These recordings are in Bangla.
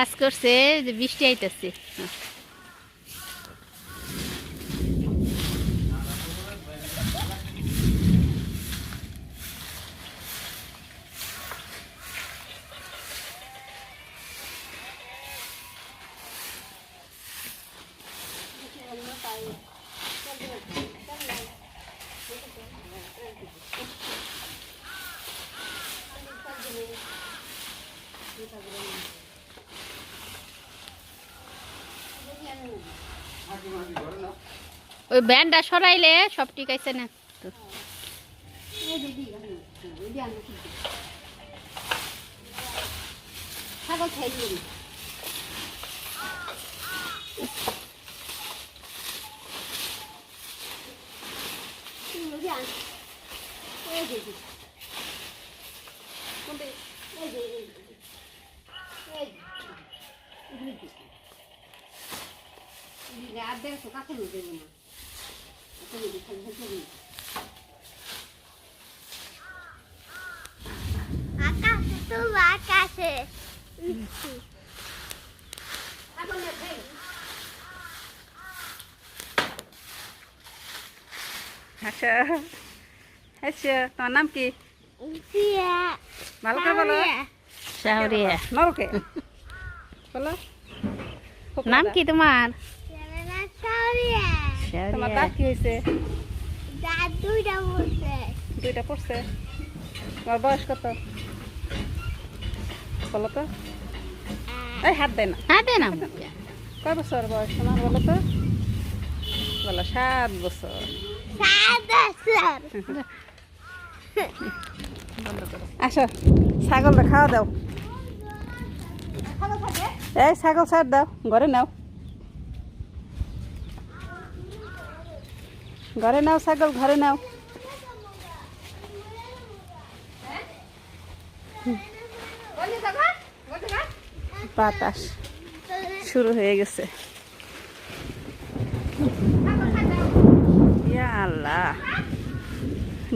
সাজ করছে যে বৃষ্টি আইতেছে। ওই ব্যান্ডটা সরাইলে সব ঠিক আছে না তো ছাগল খাই দিবি কাছে দেবো না আকাশে তো আকাশে আচ্ছা আচ্ছা তোমার নাম কি দিয়া ভালো করে বলো শাহরিয়া নরকে বলো নাম কি তোমার সাউরিয়া তোমার দাঁত কি হয়েছে দুইটা পড়ছে। তোমার বয়স কত? বলো তো। এই হাত দেয় না। হ্যাঁ দে না। কয় বছর বয়স তোমার বলো তো? বলো সাত বছর। সাদা স্যার আসো ছাগলটা খাওয়া দাও। এই ছাগল ছাড় দাও ঘরে নাও। ঘরে নাও ছাগল, ঘরে নাও। বাতাস শুরু হয়ে গেছে। আল্লাহ।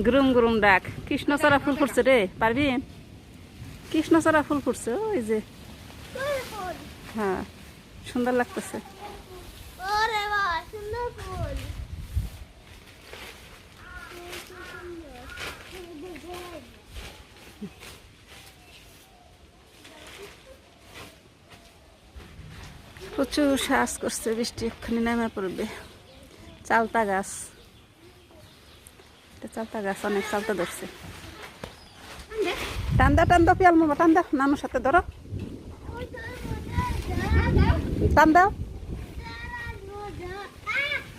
গুরুম গুরুম ডাক। কৃষ্ণচূড়া ফুল ফুটছে রে, পারবি? কৃষ্ণচূড়া ফুল ফুটছে, ওই যে। হ্যাঁ সুন্দর লাগতেছে ওরে বাবা সুন্দর ফুল প্রচুর শ্বাস করছে, বৃষ্টি এক্ষুনি নেমে পড়বে। চালতা গাছ। চালতা গাছ, অনেক চালতা ধরছে। টান দাও টান দাও পিয়াল মামা টান দাও নানুর সাথে ধরো। টান দাও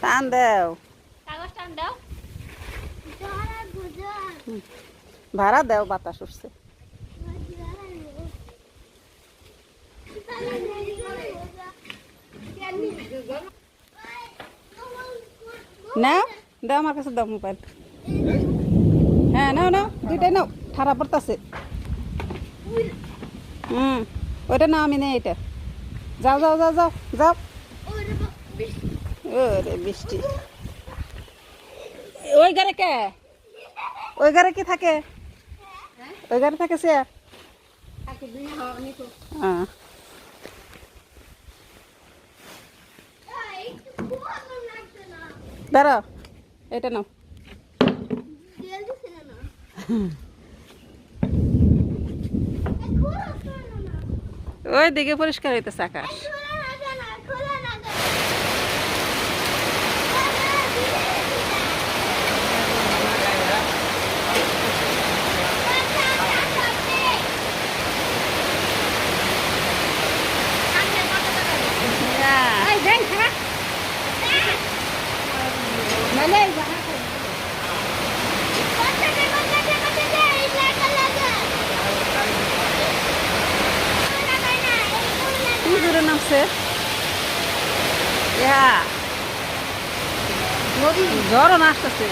টান দাও ভাড়া দাও, বাতাস উঠছে। নাও, দাও আমার কাছে, দাও মোবাইল। হ্যাঁ নাও নাও, দুইটাই নাও, ঠাড়া পড়তেছে। হুম, ওইটা নাও, আমি নেই এটা। যাও যাও যাও যাও যাও। ওরে বৃষ্টি। ওই ঘরে কে? ওই ঘরে কি থাকে? ওই ঘরে থাকে সে? হ্যাঁ। দাঁড়াও এটা নাও। ওই দিকে পরিষ্কার হইতেছে আকাশ। কি জোরে নামছে? ইয়া। জ্বরও না আসতেছে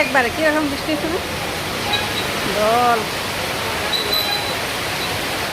একবারে কীরকম বৃষ্টি শুরু? জল